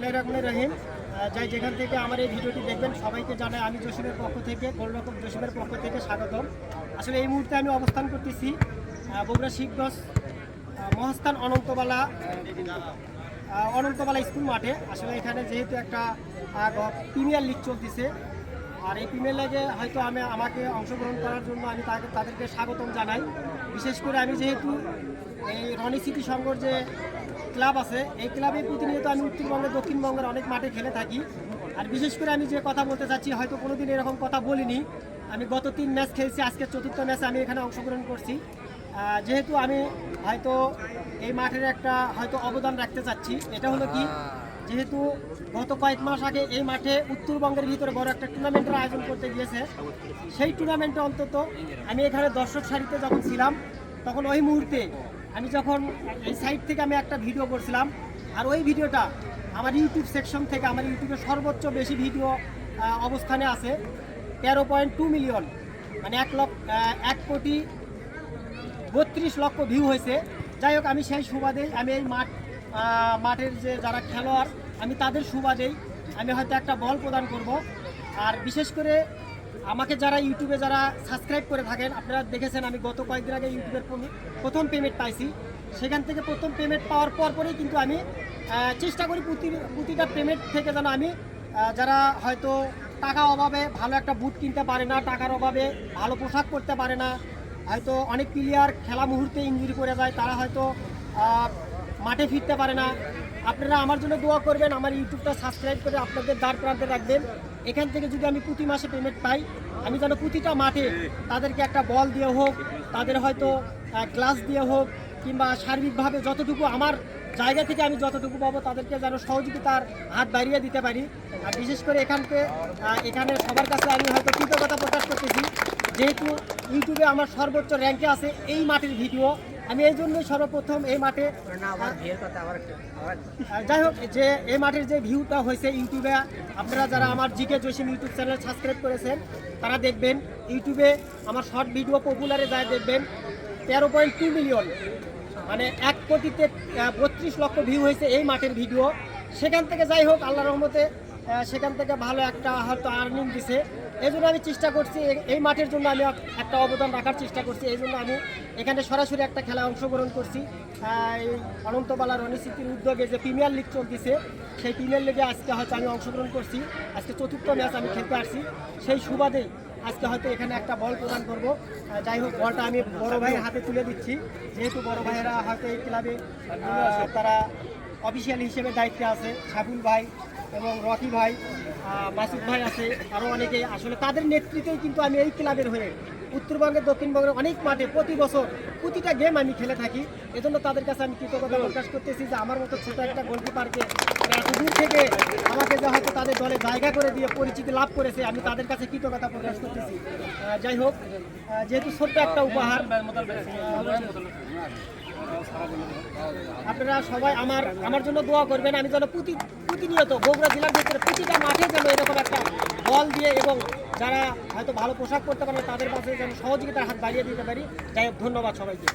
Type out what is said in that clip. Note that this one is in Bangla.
বিসমুল্লাহ রহমান রহিম। যাই, যেখান থেকে আমার এই ভিডিওটি দেখবেন, সবাইকে জানাই আমি জসিমের পক্ষ থেকে গোলরকম জসিমের পক্ষ থেকে স্বাগতম। আসলে এই মুহূর্তে আমি অবস্থান করতেছি বগুড়া শিবগঞ্জ মহাস্থান অনন্তবালা অনন্তবালা স্কুল মাঠে। আসলে এখানে যেহেতু একটা প্রিমিয়ার লিগ চলতেছে, আর এই প্রিমিয়ার লিগে হয়তো আমি, আমাকে অংশগ্রহণ করার জন্য আমি তাকে, তাদেরকে স্বাগতম জানাই। বিশেষ করে আমি যেহেতু এই রনি সিটি সংঘর যে ক্লাব আছে। এই ক্লাবে প্রতিনিয়ত আমি উত্তরবঙ্গের দক্ষিণবঙ্গের অনেক মাঠে খেলে থাকি। আর বিশেষ করে আমি যে কথা বলতে চাচ্ছি, হয়তো কোনোদিন এরকম কথা বলিনি। আমি গত তিন ম্যাচ খেলছি, আজকে চতুর্থ ম্যাচে আমি এখানে অংশগ্রহণ করছি। যেহেতু আমি হয়তো এই মাঠের একটা হয়তো অবদান রাখতে চাচ্ছি, এটা হলো কি? যেহেতু গত কয়েক মাস আগে এই মাঠে উত্তরবঙ্গের ভিতরে বড় একটা টুর্নামেন্টের আয়োজন করতে গিয়েছে। সেই টুর্নামেন্টে অন্তত আমি এখানে দর্শক সারিতে যখন ছিলাম, তখন ওই মুহূর্তে আমি যখন এই সাইট থেকে আমি একটা ভিডিও করছিলাম, আর ওই ভিডিওটা আমার ইউটিউব সেকশন থেকে আমার ইউটিউবে সর্বোচ্চ বেশি ভিডিও অবস্থানে আছে, তেরো পয়েন্ট টু মিলিয়ন মানে এক লক্ষ এক কোটি বত্রিশ লক্ষ ভিউ হয়েছে। যাই হোক, আমি সেই সুবাদেই, আমি এই মাঠ মাঠের যে যারা খেলোয়াড়, আমি তাদের সুবাদেই আমি হয়তো একটা বল প্রদান করব। আর বিশেষ করে আমাকে যারা ইউটিউবে যারা সাবস্ক্রাইব করে থাকেন, আপনারা দেখেছেন আমি গত কয়েকদিন আগে ইউটিউবের প্রথম পেমেন্ট পাইছি। সেখান থেকে প্রথম পেমেন্ট পাওয়ার পর পরেই কিন্তু আমি চেষ্টা করি প্রতি, প্রতিটা পেমেন্ট থেকে যেন আমি যারা হয়তো টাকা অভাবে ভালো একটা বুট কিনতে পারে না, টাকার অভাবে ভালো পোশাক করতে পারে না, হয়তো অনেক প্লেয়ার খেলা মুহূর্তে ইঞ্জুরি করে যায়, তারা হয়তো মাঠে ফিরতে পারে না আপনারা আমার জন্য দোয়া করবেন, আমার ইউটিউবটা সাবস্ক্রাইব করে আপনাদের দ্বার প্রান্তে রাখবেন। এখান থেকে যদি আমি প্রতি মাসে পেমেন্ট পাই, আমি যেন প্রতিটা মাঠে তাদেরকে একটা বল দিয়ে হোক, তাদের হয়তো গ্লাস দিয়ে হোক, কিংবা সার্বিকভাবে যতটুকু আমার জায়গা থেকে আমি যতটুকু পাবো, তাদেরকে যেন সহযোগিতার হাত বাড়িয়ে দিতে পারি। আর বিশেষ করে এখানকে এখানে সবার কাছে আমি হয়তো কৃতজ্ঞতা প্রকাশ করতেছি। যেহেতু ইউটিউবে আমার সর্বোচ্চ র্যাঙ্কে আছে এই মাঠের ভিডিও আমি এই জন্যই সর্বপ্রথম এই মাঠে যাই হোক যে এই মাঠের যে ভিউটা হয়েছে ইউটিউবে আপনারা যারা আমার G K Jasim YouTube channel subscribe করেছেন তারা দেখবেন ইউটিউবে আমার শর্ট ভিডিও পপুলারে যায় দেখবেন তেরো পয়েন্ট টু মিলিয়ন মানে এক কোটিতে বত্রিশ লক্ষ ভিউ হয়েছে এই মাঠের ভিডিও। সেখান থেকে যাই হোক আল্লাহ রহমতে সেখান থেকে ভালো একটা হয়তো আর্নিং দিছে। এই জন্য আমি চেষ্টা করছি, এই মাঠের জন্য আমি একটা অবদান রাখার চেষ্টা করছি। এই জন্য আমি এখানে সরাসরি একটা খেলা অংশগ্রহণ করছি। এই অনন্তবালা রণিসিটির উদ্যোগে যে প্রিমিয়ার লিগ চলতেছে, সেই প্রিমিয়ার লিগে আজকে হয়তো আমি অংশগ্রহণ করছি। আজকে চতুর্থ ম্যাচ আমি খেলতে আসছি। সেই সুবাদে আজকে হয়তো এখানে একটা বল প্রদান করব। যাই হোক, বলটা আমি বড় ভাইয়ের হাতে তুলে দিচ্ছি। যেহেতু বড় ভাইয়েরা হয়তো এই ক্লাবে তারা অফিসিয়াল হিসেবে দায়িত্বে আছে। সাবুল ভাই এবং রকি ভাই মাসুদ ভাই আছে আরও অনেকে আসলে তাদের নেতৃত্বেই কিন্তু আমি এই ক্লাবের হয়ে উত্তরবঙ্গের দক্ষিণবঙ্গের অনেক মাঠে প্রতি বছর প্রতিটা গেম আমি খেলে থাকি এজন্য তাদের কাছে আমি কৃতজ্ঞতা প্রকাশ করতেছি যে আমার মতো ছোট একটা গোলকিপারকে দূর থেকে আমাকে যে হয়তো তাদের দলে জায়গা করে দিয়ে পরিচিতি লাভ করেছে আমি তাদের কাছে কৃতজ্ঞতা প্রকাশ করতেছি যাই হোক যেহেতু ছোট্ট একটা উপহার আপনারা সবাই আমার আমার জন্য দোয়া করবেন, আমি যেন প্রতি, প্রতিনিয়ত বগুড়া জেলার ভিতরে প্রতিটা মাঠে যেন এরকম একটা বল দিয়ে এবং যারা হয়তো ভালো পোশাক করতে পারে, তাদের পাশে যেন সহযোগিতার হাত বাড়িয়ে দিতে পারি। যাই হোক, ধন্যবাদ সবাইকে।